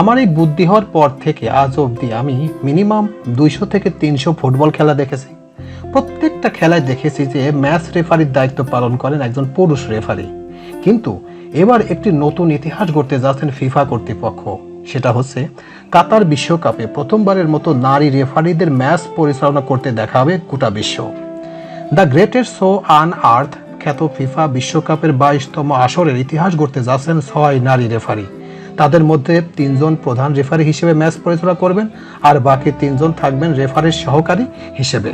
আমার এই বুদ্ধি হওয়ার পর থেকে আজ অবধি আমি মিনিমাম দুইশো থেকে তিনশো ফুটবল খেলা দেখেছি। প্রত্যেকটা খেলায় দেখেছি যে ম্যাচ রেফারির দায়িত্ব পালন করেন একজন পুরুষ রেফারি। কিন্তু এবার একটি নতুন ইতিহাস গড়তে যাচ্ছেন ফিফা কর্তৃপক্ষ। সেটা হচ্ছে কাতার বিশ্বকাপে প্রথমবারের মতো নারী রেফারিদের ম্যাচ পরিচালনা করতে দেখা হবে গোটা বিশ্ব। The greatest show on earth খ্যাত ফিফা বিশ্বকাপের বাইশতম আসরের ইতিহাস গড়তে যাচ্ছেন ছয় নারী রেফারি। তাদের মধ্যে তিনজন প্রধান রেফারি হিসেবে ম্যাচ পরিচালনা করবেন আর বাকি তিনজন থাকবেন রেফারির সহকারী হিসেবে।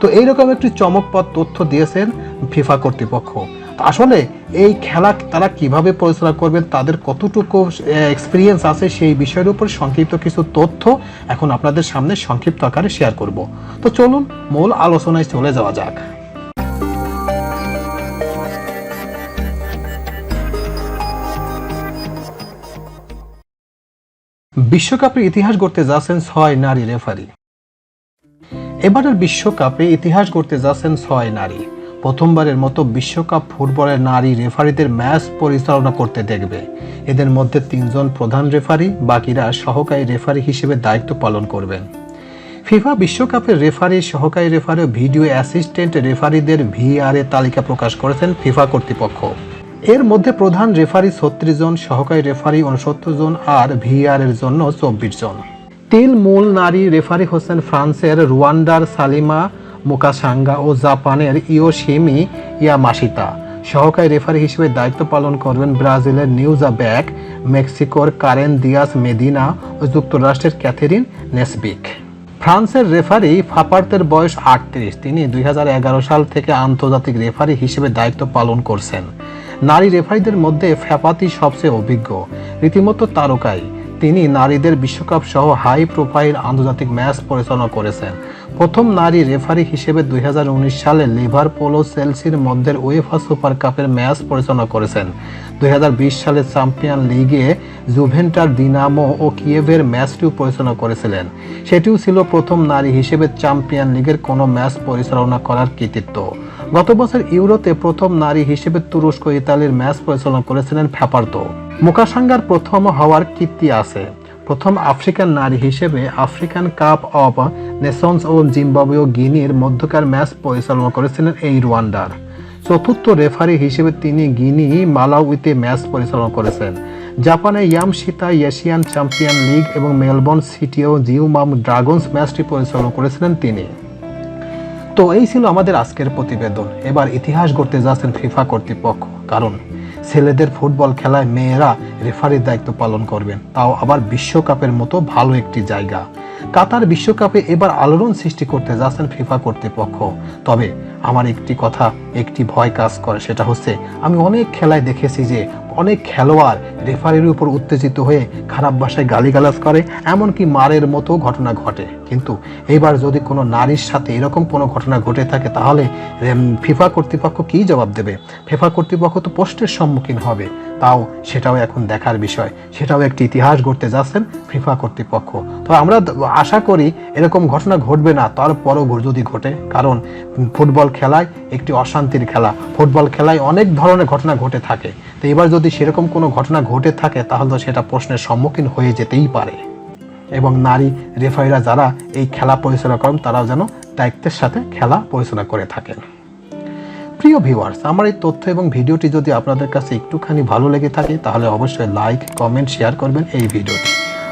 তো এইরকম একটি চমকপদ তথ্য দিয়েছেন ফিফা কর্তৃপক্ষ। আসলে এই খেলা তারা কীভাবে পরিচালনা করবেন, তাদের কতটুকু এক্সপিরিয়েন্স আছে সেই বিষয়ের উপর সংক্ষিপ্ত কিছু তথ্য এখন আপনাদের সামনে সংক্ষিপ্ত আকারে শেয়ার করব। তো চলুন মূল আলোচনায় চলে যাওয়া যাক। বিশ্বকাপের ইতিহাস গড়তে যাচ্ছেন ছয় নারী রেফারি। এবারের বিশ্বকাপে ইতিহাস গড়তে যাচ্ছেন ছয় নারী। প্রথমবারের মতো বিশ্বকাপ ফুটবলের নারী রেফারিদের ম্যাচ পরিচালনা করতে দেখবে। এদের মধ্যে তিনজন প্রধান রেফারি, বাকিরা সহকারী রেফারি হিসেবে দায়িত্ব পালন করবেন। ফিফা বিশ্বকাপের রেফারি, সহকারী রেফারি ও ভিডিও অ্যাসিস্ট্যান্ট রেফারিদের ভিআর এ তালিকা প্রকাশ করেছেন ফিফা কর্তৃপক্ষ। এর মধ্যে প্রধান রেফারি ছত্রিশ জন, সহকারী রেফারি উনসত্তর জন আর ভিআর এর জন্য চব্বিশ জন। তিল মূল নারী রেফারি হোসেন ফ্রান্সের রুয়ান্ডার সালিমা মুকাসাঙ্গা ও জাপানের ইয়োশিমি ইয়ামাশিতা। সহকারী রেফারি হিসেবে দায়িত্ব পালন করবেন ব্রাজিলের নিউজা ব্যাক মেক্সিকোর কারেন দিয়াস মেদিনা ও যুক্তরাষ্ট্রের ক্যাথেরিন নেসবিক। ফ্রান্সের রেফারি ফাপার্তের বয়স আটত্রিশ। তিনি দুই হাজার এগারো সাল থেকে আন্তর্জাতিক রেফারি হিসেবে দায়িত্ব পালন করছেন। নারী রেফারিদের মধ্যে ফ্যাপাতি সবচেয়ে অভিজ্ঞ। রীতিমতো তারকাই। তিনি নারীদের বিশ্বকাপ সহ হাই প্রোফাইল আন্তর্জাতিক ম্যাচ পরিচালনা করেছেন। প্রথম নারী রেফারি হিসেবে দুই হাজার উনিশ সালে লিভারপুল ও চেলসির মধ্যে উয়েফা সুপার কাপের ম্যাচ পরিচালনা করেছেন। দুই সালে চ্যাম্পিয়ন লিগে জুভেন্টার দিনামো ও কিয়েভের ম্যাচটিও পরিচালনা করেছিলেন। সেটিও ছিল প্রথম নারী হিসেবে চ্যাম্পিয়ন লিগের কোনো ম্যাচ পরিচালনা করার কৃতিত্ব। গত বছর ইউরোতে প্রথম নারী হিসেবে তুরস্ক ইতালির ম্যাচ পরিচালনা করেছিলেন ফ্যাপার্তো মুকাসাঙ্গার প্রথম হওয়ার কীর্তি আছে। প্রথম আফ্রিকান নারী হিসেবে আফ্রিকান কাপ অফ নেশনস ও জিম্বাবুয়ে গিনির মধ্যকার ম্যাচ পরিচালনা করেছিলেন এই রুয়ান্ডার। চতুর্থ রেফারি হিসেবে তিনি গিনি মালাউইতে ম্যাচ পরিচালনা করেছেন। জাপানে ইয়াম ইয়ামশিতা এশিয়ান চ্যাম্পিয়ন লিগ এবং মেলবোর্ন সিটি ও জিউমাম ড্রাগনস ম্যাচটি পরিচালনা করেছিলেন তিনি। তো এই ছিল আমাদের আজকের প্রতিবেদন। এবার ইতিহাস গড়তে যাচ্ছেন ফিফা কর্তৃপক্ষ। কারণ ছেলেদের ফুটবল খেলায় মেয়েরা রেফারির দায়িত্ব পালন করবেন। তাও আবার বিশ্বকাপের মতো ভালো একটি জায়গা। কাতার বিশ্বকাপে এবার আলোড়ন সৃষ্টি করতে যাচ্ছেন ফিফা কর্তৃপক্ষ। তবে আমার একটি কথা, একটি ভয় কাজ করে, সেটা হচ্ছে আমি অনেক খেলায় দেখেছি যে অনেক খেলোয়াড় রেফারির উপর উত্তেজিত হয়ে খারাপ ভাষায় গালিগালাজ করে, এমনকি মারের মতো ঘটনা ঘটে। কিন্তু এবার যদি কোনো নারীর সাথে এরকম কোনো ঘটনা ঘটে থাকে, তাহলে ফিফা কর্তৃপক্ষ কী জবাব দেবে? ফিফা কর্তৃপক্ষ তো পোস্টের সম্মুখীন হবে। তাও সেটাও এখন দেখার বিষয়। সেটাও একটি ইতিহাস গড়তে যাচ্ছেন ফিফা কর্তৃপক্ষ। তো আমরা আশা করি এরকম ঘটনা ঘটবে না তারপরও যদি ঘটে। কারণ ফুটবল খেলায় একটি অশান্তির খেলা। ফুটবল খেলায় অনেক ধরনের ঘটনা ঘটে থাকে। তো এবার যদি সেরকম কোনো ঘটনা ঘটে থাকে, তাহলে তো সেটা প্রশ্নের সম্মুখীন হয়ে যেতেই পারে। এবং নারী রেফারিরা যারা এই খেলা পরিচালনা করেন, তারাও যেন দায়িত্বের সাথে খেলা পরিচালনা করে থাকেন। প্রিয় ভিউয়ার্স আমার এই তথ্য এবং ভিডিওটি যদি আপনাদের কাছে একটুখানি ভালো লেগে থাকে, তাহলে অবশ্যই লাইক কমেন্ট শেয়ার করবেন এই ভিডিওটি।